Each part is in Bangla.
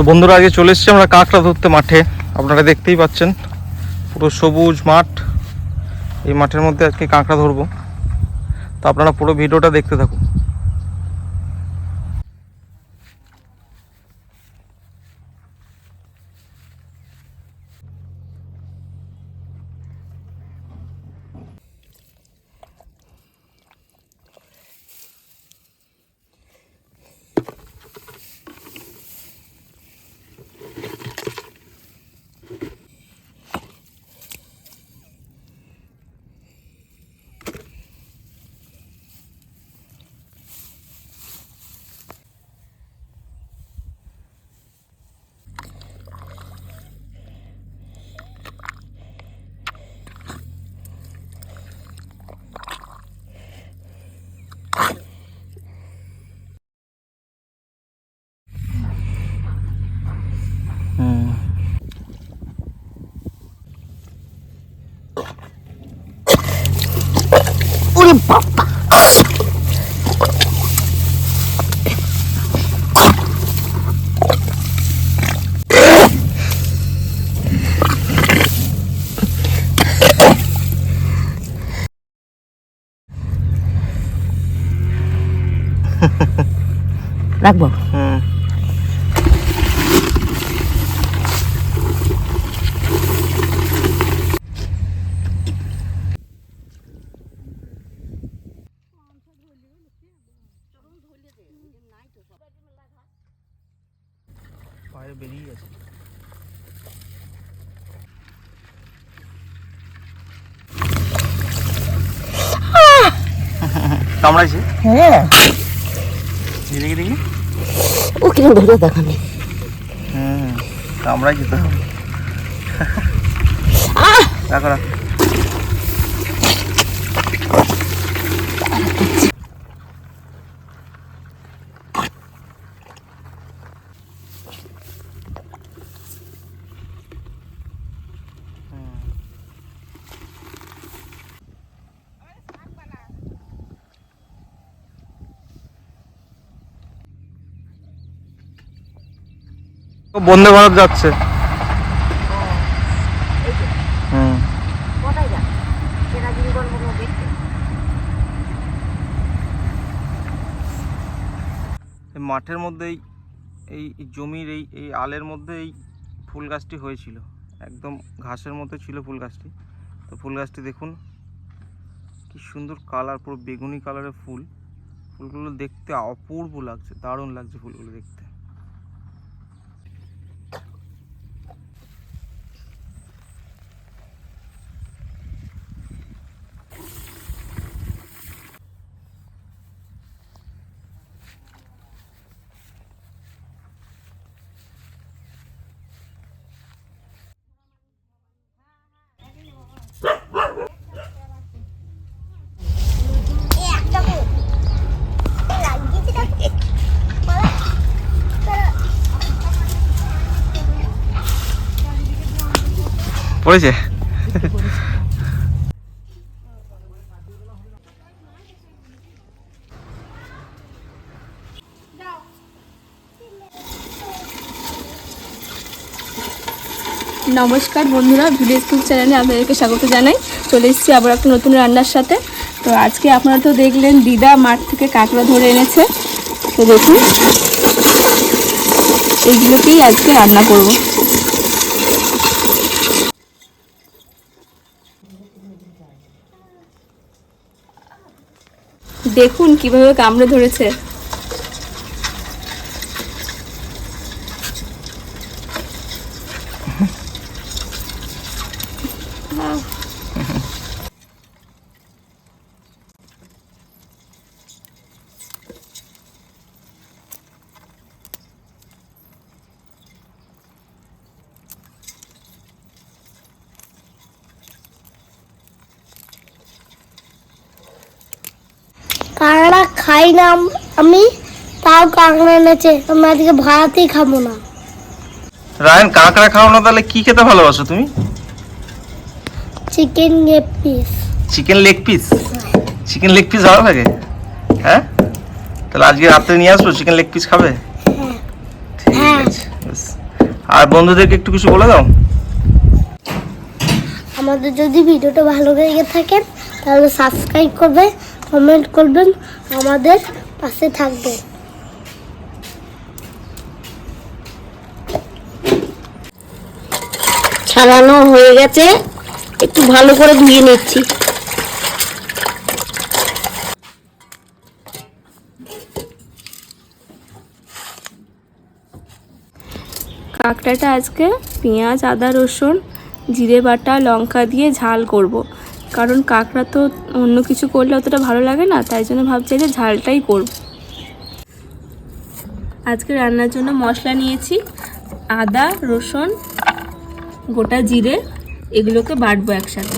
তো বন্ধুরা, আগে চলে এসেছি আমরা কাঁকড়া ধরতে মাঠে। আপনারা দেখতেই পাচ্ছেন, পুরো সবুজ মাঠ। এই মাঠের মধ্যে আজকে কাঁকড়া ধরবো। তো আপনারা পুরো ভিডিওটা দেখতে থাকুন। রাখব? হুম পায়ে বেরিয়ে গেছে। কামড়াইছে? হ্যাঁ। দেখি দেখি। ও কিরম ধরে দেখাবে? হুম যেতে হবে। রাখো রাখো। বন্দে ভারত যাচ্ছে। হুম। মাঠের মধ্যেই এই এই জমির এই এই আলের মধ্যে এই ফুল গাছটি হয়েছিল। একদম ঘাসের মধ্যে ছিল ফুল গাছটি। তো ফুল গাছটি দেখুন কি সুন্দর কালার পুরো বেগুনি কালারের ফুল। ফুলগুলো দেখতে অপূর্ব লাগছে দারুণ লাগছে ফুলগুলো দেখতে। পড়েছে? নমস্কার বন্ধুরা ভিলেজ কুক চ্যানেলে আপনাদেরকে স্বাগত জানাই। চলে এসেছি আবার একটা নতুন রান্নার সাথে। তো আজকে আপনারা তো দেখলেন, দিদা মাঠ থেকে কাঁকড়া ধরে এনেছে। তো দেখুন, এইগুলোকেই আজকে রান্না করব। দেখুন কীভাবে কামড়ে ধরেছে কাঁকড়া খাই না আমি তাও কাঁকড়া এনেছে। আমি আজকে ভাড়াতেই খাব না। রায়ন কাঁকড়া খাও না তাহলে কি খেতে ভালোবাসো তুমি? Chicken leg piece chicken leg piece chicken leg piece ভালো লাগে? হ্যাঁ? তাহলে আজকে রাত্রে নিয়ে আসব চিকেন লেগ পিস খাবে? হ্যাঁ। ঠিক। আছে আর বন্ধুদেরকে একটু কিছু বলে দাও। আমাদের যদি ভিডিওটা ভালো লেগে থাকেন তাহলে সাবস্ক্রাইব করবে কমেন্ট করবেন, আমাদের পাশে থাকবেন ছাড়ানো হয়ে গেছে। একটু ভালো করে ধুয়ে নিচ্ছি। কাঁকড়াটা আজকে পেঁয়াজ, আদা, রসুন, জিরে বাটা, লঙ্কা দিয়ে ঝাল করব। কারণ কাঁকড়া তো অন্য কিছু করলে অতটা ভালো লাগে না, তাই জন্য ভাবছি যে ঝালটাই করব। আজকে রান্নার জন্য মশলা নিয়েছি, আদা, রসুন, গোটা জিরে, এগুলোকে বাটবো একসাথে।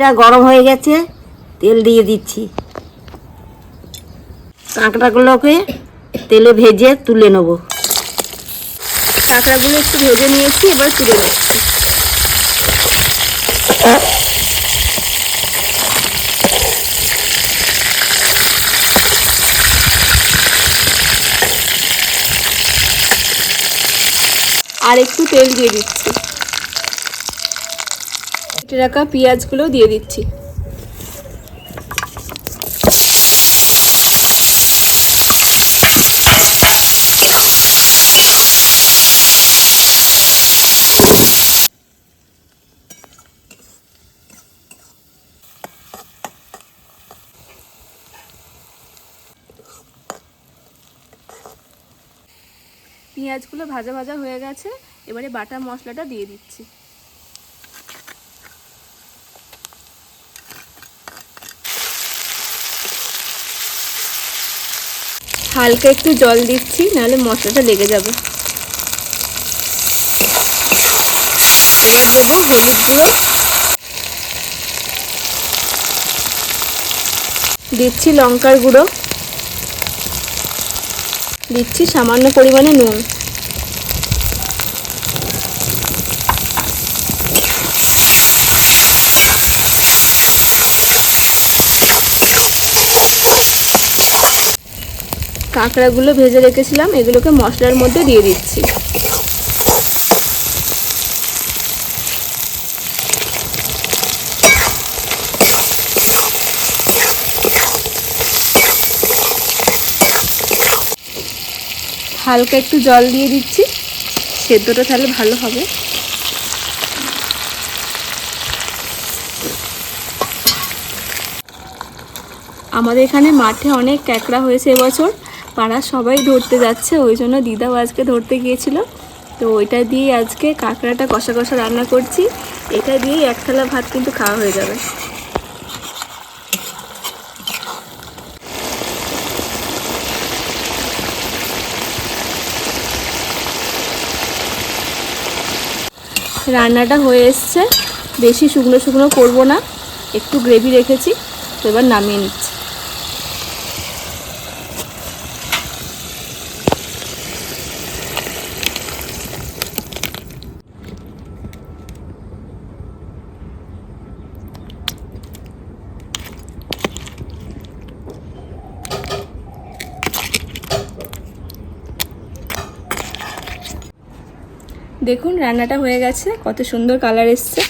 এটা গরম হয়ে গেছে, তেল দিয়ে দিচ্ছি। কাঁকড়াগুলোকে তেলে ভেজে তুলে নেব। কাঁকড়াগুলো একটু ভেজে নিয়েছি, এবার তুলে নিচ্ছি আর একটু তেল দিয়ে দিচ্ছি। কেটে রাখা পেঁয়াজগুলো দিয়ে দিচ্ছি। পেঁয়াজগুলো ভাজা ভাজা হয়ে গেছে, এবারে বাটা মশলাটা দিয়ে দিচ্ছি। হালকা একটু জল দিচ্ছি, নাহলে মশলাটা লেগে যাবে। এবার দেবো হলুদ গুঁড়ো। দিচ্ছি লঙ্কার গুঁড়ো। দিচ্ছি সামান্য পরিমাণে নুন। কাঁকড়াগুলো ভেজে রেখেছিলাম, এগুলোকে মশলার মধ্যে দিয়ে দিচ্ছি। হালকা একটু জল দিয়ে দিচ্ছি, সেদ্ধটা তাহলে ভালো হবে। আমাদের এখানে মাঠে অনেক ক্যাকড়া হয়েছে এবছর। পাড়ার সবাই ধরতে যাচ্ছে, ওই জন্য দিদাও আজকে ধরতে গিয়েছিল। তো ওইটা দিয়ে আজকে কাঁকড়াটা কষা কষা রান্না করছি। এটা দিয়েই এক থালা ভাত কিন্তু খাওয়া হয়ে যাবে। রান্নাটা হয়ে এসছে। বেশি শুকনো শুকনো করব না, একটু গ্রেভি রেখেছি, তো এবার নামিয়ে নিচ্ছি। দেখুন রান্নাটা হয়ে গেছে। কত সুন্দর কালার এসছে।